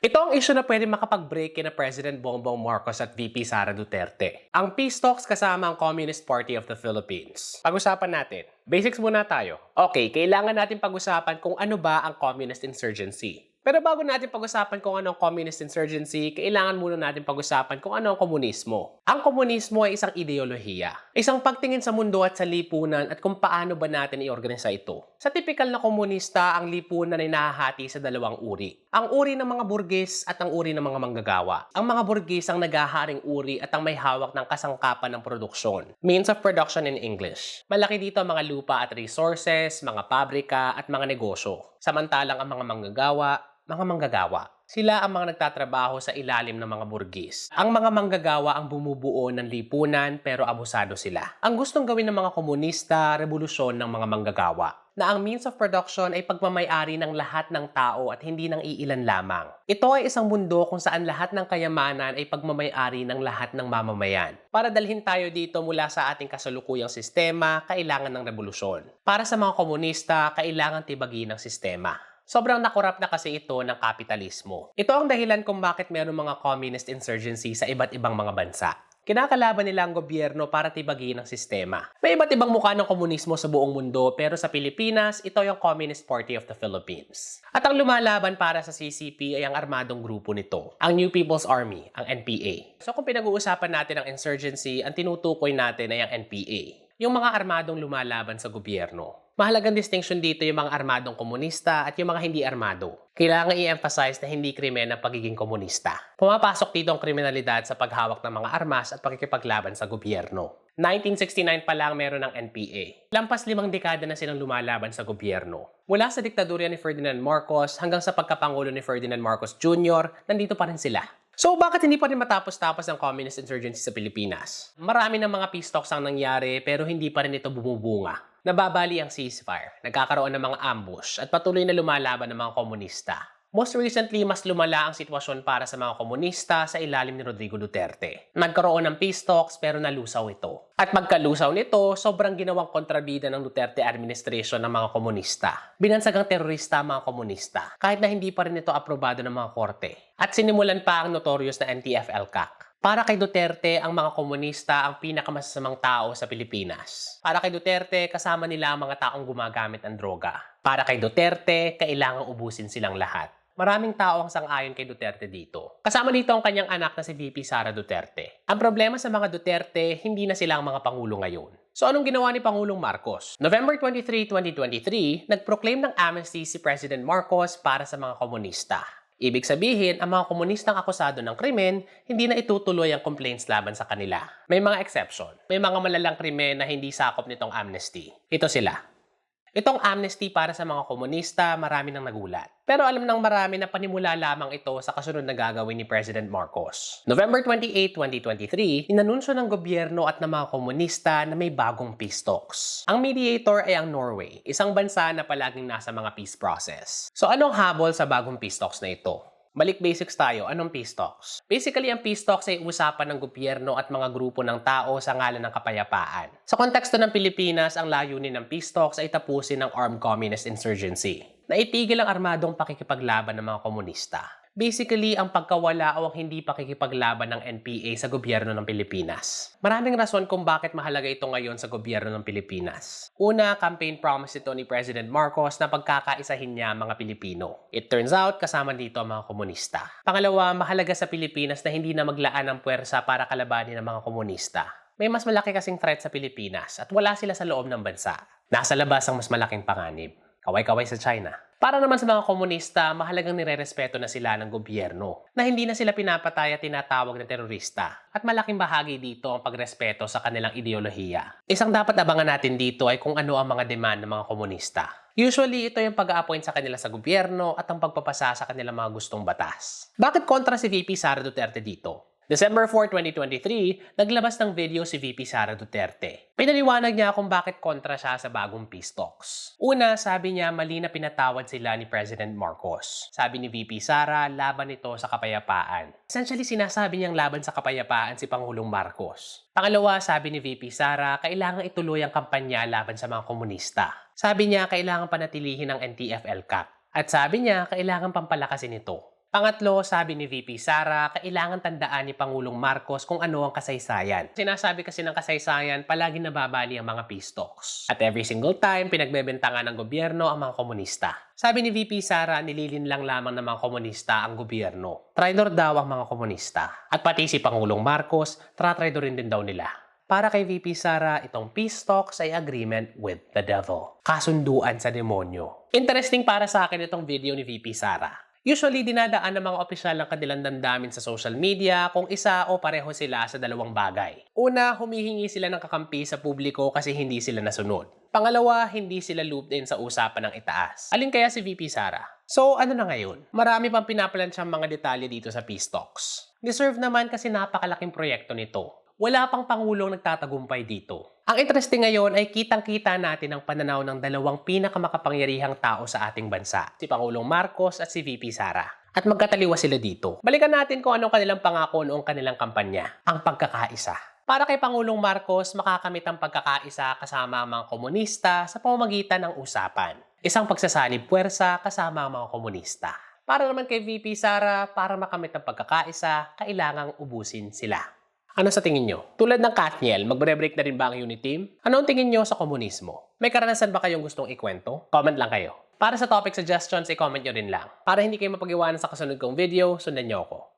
Ito ang issue na pwede makapag-break kina President Bongbong Marcos at VP Sara Duterte. Ang peace talks kasama ang Communist Party of the Philippines. Pag-usapan natin. Basics muna tayo. Okay, kailangan natin pag-usapan kung ano ba ang communist insurgency. Pero bago natin pag-usapan kung ano ang communist insurgency, kailangan muna natin pag-usapan kung ano ang komunismo. Ang komunismo ay isang ideolohiya. Isang pagtingin sa mundo at sa lipunan at kung paano ba natin i-organisa ito. Sa tipikal na komunista, ang lipunan ay nahahati sa dalawang uri. Ang uri ng mga burgess at ang uri ng mga manggagawa. Ang mga burgess ang naghaharing uri at ang may hawak ng kasangkapan ng produksyon. Means of production in English. Malaki dito ang mga lupa at resources, mga pabrika at mga negosyo. Samantalang ang mga manggagawa, mga manggagawa. Sila ang mga nagtatrabaho sa ilalim ng mga burgis. Ang mga manggagawa ang bumubuo ng lipunan pero abusado sila. Ang gustong gawin ng mga komunista, revolusyon ng mga manggagawa na ang means of production ay pagmamayari ng lahat ng tao at hindi ng iilan lamang. Ito ay isang mundo kung saan lahat ng kayamanan ay pagmamayari ng lahat ng mamamayan. Para dalhin tayo dito mula sa ating kasalukuyang sistema, kailangan ng revolusyon. Para sa mga komunista, kailangan tibagin ng sistema. Sobrang nakurap na kasi ito ng kapitalismo. Ito ang dahilan kung bakit mayroong mga communist insurgency sa iba't ibang mga bansa. Kinakalaban nila ang gobyerno para tibagin ang sistema. May iba't ibang mukha ng komunismo sa buong mundo pero sa Pilipinas, ito yung Communist Party of the Philippines. At ang lumalaban para sa CCP ay ang armadong grupo nito, ang New People's Army, ang NPA. So kung pinag-uusapan natin ang insurgency, ang tinutukoy natin ay ang NPA, yung mga armadong lumalaban sa gobyerno. Mahalagang distinction dito yung mga armadong komunista at yung mga hindi armado. Kailangan i-emphasize na hindi krimen ang pagiging komunista. Pumapasok dito ang kriminalidad sa paghawak ng mga armas at pakikipaglaban sa gobyerno. 1969 pa lang meron ng NPA. Lampas limang dekada na silang lumalaban sa gobyerno. Mula sa diktadurya ni Ferdinand Marcos hanggang sa pagkapangulo ni Ferdinand Marcos Jr., nandito pa rin sila. So bakit hindi pa rin matapos-tapos ang communist insurgency sa Pilipinas? Marami ng mga peace talks ang nangyari pero hindi pa rin ito bumubunga. Nababali ang ceasefire, nagkakaroon ng mga ambush at patuloy na lumalaban ng mga komunista. Most recently, mas lumala ang sitwasyon para sa mga komunista sa ilalim ni Rodrigo Duterte. Nagkaroon ng peace talks pero nalusaw ito. At pagkalusaw nito, sobrang ginawang kontrabida ng Duterte administration ng mga komunista. Binansagang terorista ang mga komunista, kahit na hindi pa rin ito aprobado ng mga korte. At sinimulan pa ang notorious na NTF-ELCAC. Para kay Duterte, ang mga komunista ang pinakamasasamang tao sa Pilipinas. Para kay Duterte, kasama nila ang mga taong gumagamit ng droga. Para kay Duterte, kailangang ubusin silang lahat. Maraming tao ang sang-ayon kay Duterte dito. Kasama dito ang kanyang anak na si VP Sara Duterte. Ang problema sa mga Duterte, hindi na sila ang mga pangulo ngayon. So anong ginawa ni Pangulong Marcos? November 23, 2023, nag-proclaim ng amnesty si President Marcos para sa mga komunista. Ibig sabihin, ang mga komunistang akusado ng krimen, hindi na itutuloy ang complaints laban sa kanila. May mga exception. May mga malalang krimen na hindi sakop nitong amnesty. Ito sila. Itong amnesty para sa mga komunista, marami nang nagulat. Pero alam ng marami na panimula lamang ito sa kasunod na gagawin ni President Marcos. November 28, 2023, inanunsyo ng gobyerno at ng mga komunista na may bagong peace talks. Ang mediator ay ang Norway, isang bansa na palaging nasa mga peace process. So anong habol sa bagong peace talks na ito? Balik basics tayo. Anong peace talks? Basically, ang peace talks ay usapan ng gobyerno at mga grupo ng tao sa ngalan ng kapayapaan. Sa konteksto ng Pilipinas, ang layunin ng peace talks ay tapusin ang armed communist insurgency. Naitigil ang armadong pakikipaglaban ng mga komunista. Basically, ang pagkawala o ang hindi pakikipaglaban ng NPA sa gobyerno ng Pilipinas. Maraming rason kung bakit mahalaga ito ngayon sa gobyerno ng Pilipinas. Una, campaign promise ito ni President Marcos na pagkakaisahin niya mga Pilipino. It turns out, kasama dito ang mga komunista. Pangalawa, mahalaga sa Pilipinas na hindi na maglaan ng puwersa para kalabanin ang mga komunista. May mas malaki kasing threat sa Pilipinas at wala sila sa loob ng bansa. Nasa labas ang mas malaking panganib. Kaway-kaway sa China. Para naman sa mga komunista, mahalagang nirerespeto na sila ng gobyerno na hindi na sila pinapatay at tinatawag na terorista. At malaking bahagi dito ang pagrespeto sa kanilang ideolohiya. Isang dapat abangan natin dito ay kung ano ang mga demand ng mga komunista. Usually, ito yung pag-a-appoint sa kanila sa gobyerno at ang pagpapasa sa kanilang mga gustong batas. Bakit kontra si VP Sara Duterte dito? December 4, 2023, naglabas ng video si VP Sara Duterte. Pinaliwanag niya kung bakit kontra siya sa bagong peace talks. Una, sabi niya mali na pinatawad sila ni President Marcos. Sabi ni VP Sara, laban ito sa kapayapaan. Essentially, sinasabi niyang laban sa kapayapaan si Pangulong Marcos. Pangalawa, sabi ni VP Sara, kailangan ituloy ang kampanya laban sa mga komunista. Sabi niya, kailangan panatilihin ang NTF-ELCAC. At sabi niya, kailangan pampalakasin ito. Pangatlo, sabi ni VP Sara, kailangan tandaan ni Pangulong Marcos kung ano ang kasaysayan. Sinasabi kasi ng kasaysayan, palagi nababali ang mga peace talks. At every single time, pinagbebentangan ng gobyerno ang mga komunista. Sabi ni VP Sara, nililin lang lamang ng mga komunista ang gobyerno. Traidor daw ang mga komunista. At pati si Pangulong Marcos, tratraidorin din daw nila. Para kay VP Sara, itong peace talks ay agreement with the devil. Kasunduan sa demonyo. Interesting para sa akin itong video ni VP Sara. Usually, dinadaan ng mga opisyal ng kanilang damdamin sa social media kung isa o pareho sila sa dalawang bagay. Una, humihingi sila ng kakampi sa publiko kasi hindi sila nasunod. Pangalawa, hindi sila looped in sa usapan ng itaas. Alin kaya si VP Sara? So, ano na ngayon? Marami pang pinaplansiyang mga detalye dito sa Peace Talks. Deserve naman kasi napakalaking proyekto nito wala pang pangulong nagtatagumpay dito. Ang interesting ngayon ay kitang-kita natin ang pananaw ng dalawang pinakamakapangyarihang tao sa ating bansa, si Pangulong Marcos at si VP Sara. At magkataliwa sila dito. Balikan natin kung anong kanilang pangako noong kanilang kampanya, ang pagkakaisa. Para kay Pangulong Marcos, makakamit ang pagkakaisa kasama ang mga komunista sa pamamagitan ng usapan. Isang pagsasanib puwersa kasama ang mga komunista. Para naman kay VP Sara, para makamit ang pagkakaisa, kailangang ubusin sila. Ano sa tingin nyo? Tulad ng Katniel, magbre-break na rin ba ang unit team? Ano ang tingin nyo sa komunismo? May karanasan ba kayong gustong ikwento? Comment lang kayo. Para sa topic suggestions, i-comment nyo rin lang. Para hindi kayo mapag-iwanan sa kasunod kong video, sundan nyo ako.